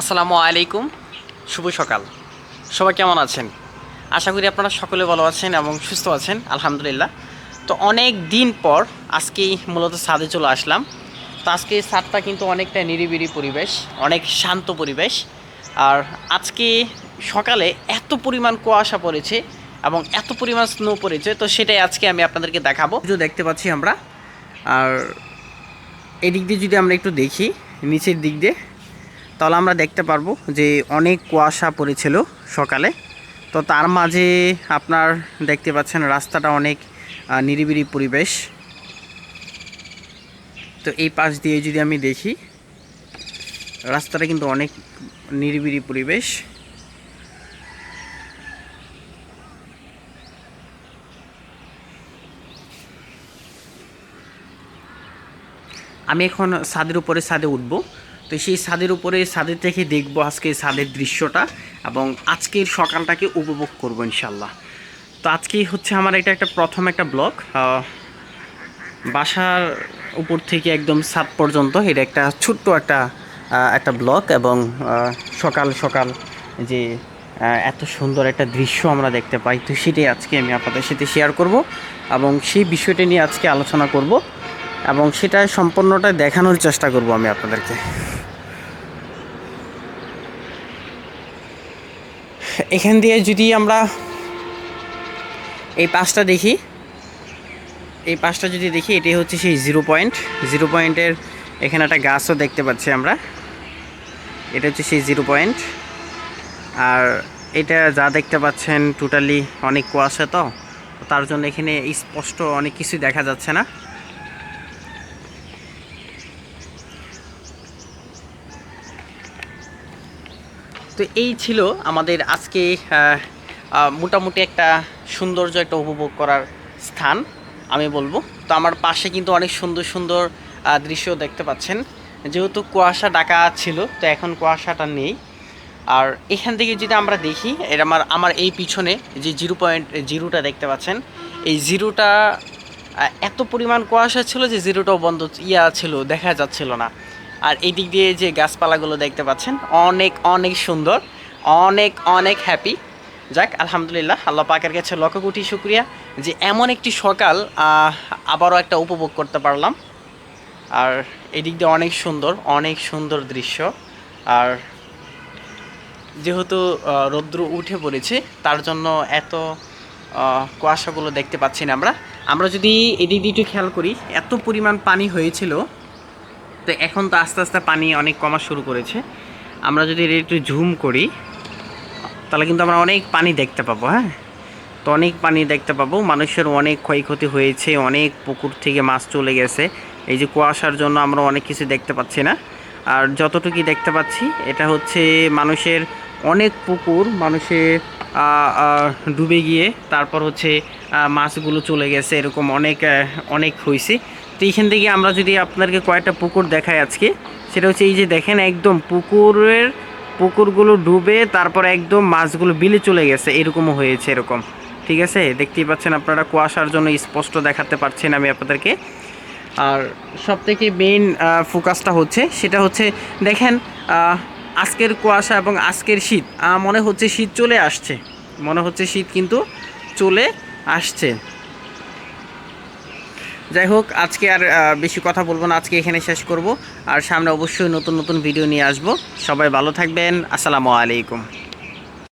আসসালামু আলাইকুম। শুভ সকাল। সবাই কেমন আছেন? আশা করি আপনারা সকলে ভালো আছেন এবং সুস্থ আছেন আলহামদুলিল্লাহ। তো অনেক দিন পর আজকেই মূলত ছাদে চলে আসলাম। তো আজকে ছাদটা কিন্তু অনেকটা নিরিবিরি পরিবেশ অনেক শান্ত পরিবেশ। আর আজকে সকালে এত পরিমাণ কুয়াশা পড়েছে এবং এত পরিমাণ স্নো পড়েছে তো সেটাই আজকে আমি আপনাদেরকে দেখাবো। যে দেখতে পাচ্ছি আমরা। আর এদিক দিয়ে যদি আমরা একটু দেখি নিচের দিক দিয়ে তাহলে আমরা দেখতে পারব যে অনেক কুয়াশা পড়েছিল সকালে। তো তার মাঝে আপনার দেখতে পাচ্ছেন রাস্তাটা অনেক আহ, নিরিবিলি পরিবেশ। তো এই পাশ দিয়ে যদি আমি দেখি রাস্তাটা কিন্তু অনেক নিরিবিলি পরিবেশ। আমি এখন ছাদের উপরে ছাদে উঠব। তো সেই ছাদের উপরে ছাদের থেকে দেখব আজকে ছাদের দৃশ্যটা এবং আজকের সকালটাকে উপভোগ করব ইনশাল্লাহ তো আজকেই হচ্ছে আমার এটা একটা প্রথম একটা ব্লগ। বাসার উপর থেকে একদম ছাদ পর্যন্ত এটা একটা ছোট্ট একটা একটা ব্লক এবং সকাল সকাল যে এত সুন্দর একটা দৃশ্য আমরা দেখতে পাই, তো সেটাই আজকে আমি আপনাদের সাথে শেয়ার করব এবং সেই বিষয়টা নিয়ে আজকে আলোচনা করব এবং সেটা সম্পূর্ণটা দেখানোর চেষ্টা করব আমি আপনাদেরকে। এখান দিয়ে যদি আমরা এই পাশটা দেখি, এই পাশটা যদি দেখি এটাই হচ্ছে সেই জিরো পয়েন্ট জিরো পয়েন্টের এখানে একটা গাছও দেখতে পাচ্ছি আমরা। এটা হচ্ছে সেই জিরো পয়েন্ট আর এটা যা দেখতে পাচ্ছেন টোটালি অনেক কুয়াশা তো, তার জন্য এখানে স্পষ্ট অনেক কিছু দেখা যাচ্ছে না। তো এই ছিল আমাদের আজকে মোটামুটি একটা সৌন্দর্য একটা উপভোগ করার স্থান, আমি বলব। তো আমার পাশে কিন্তু অনেক সুন্দর সুন্দর দৃশ্য দেখতে পাচ্ছেন। যেহেতু কুয়াশা ডাকা ছিল, তো এখন কুয়াশাটা নেই। আর এখান থেকে যদি আমরা দেখি, এর আমার আমার এই পিছনে যে জিরো পয়েন্ট, জিরোটা দেখতে পাচ্ছেন, এই জিরোটা এত পরিমাণ কুয়াশা ছিল যে জিরোটাও বন্ধ, ইয়া ছিল, দেখা যাচ্ছিল না। আর এই দিক দিয়ে যে গাছপালাগুলো দেখতে পাচ্ছেন, অনেক অনেক সুন্দর, অনেক অনেক হ্যাপি যাক, আলহামদুলিল্লাহ, আল্লাহ পাকের কাছে লক্ষ কোটি শুক্রিয়া যে এমন একটি সকাল আবারও একটা উপভোগ করতে পারলাম। আর এদিক দিয়ে অনেক সুন্দর অনেক সুন্দর দৃশ্য। আর যেহেতু রৌদ্র উঠে পড়েছে, তার জন্য এত কুয়াশাগুলো দেখতে পাচ্ছি না আমরা। আমরা যদি এদিক দিয়ে একটু খেয়াল করি, এত পরিমাণ পানি হয়েছিল তো এখন তো আস্তে আস্তে পানি অনেক কমা শুরু করেছে। আমরা যদি এটা একটু ঝুম করি, তাহলে কিন্তু আমরা অনেক পানি দেখতে পাবো হ্যাঁ? তো অনেক পানি দেখতে পাবো। মানুষের অনেক ক্ষয়ক্ষতি হয়েছে, অনেক পুকুর থেকে মাছ চলে গেছে। এই যে কুয়াশার জন্য আমরা অনেক কিছু দেখতে পাচ্ছি না। আর যতটুকুই দেখতে পাচ্ছি, এটা হচ্ছে মানুষের অনেক পুকুর, মানুষের ডুবে গিয়ে তারপর হচ্ছে মাছগুলো চলে গেছে, এরকম অনেক অনেক হয়েছে। তো এইখান থেকে আমরা যদি আপনাদেরকে কয়েকটা পুকুর দেখাই আজকে, সেটা হচ্ছে এই যে দেখেন একদম পুকুরের পুকুরগুলো ডুবে, তারপর একদম মাছগুলো বিলে চলে গেছে, এরকমও হয়েছে এরকম। ঠিক আছে? দেখতেই পাচ্ছেন আপনারা, কুয়াশার জন্য স্পষ্ট দেখাতে পারছেন আমি আপনাদেরকে। আর সব থেকে মেইন ফোকাসটা হচ্ছে, সেটা হচ্ছে দেখেন আজকের কুয়াশা এবং আজকের শীত মনে হচ্ছে শীত চলে আসছে। মনে হচ্ছে শীত কিন্তু চলে আসছে। যাই হোক আজকে আর বেশি কথা বলব না, আজকে এখানে শেষ করব। আর সামনে অবশ্যই নতুন নতুন ভিডিও নিয়ে আসব। সবাই ভালো থাকবেন। আসসালামু আলাইকুম।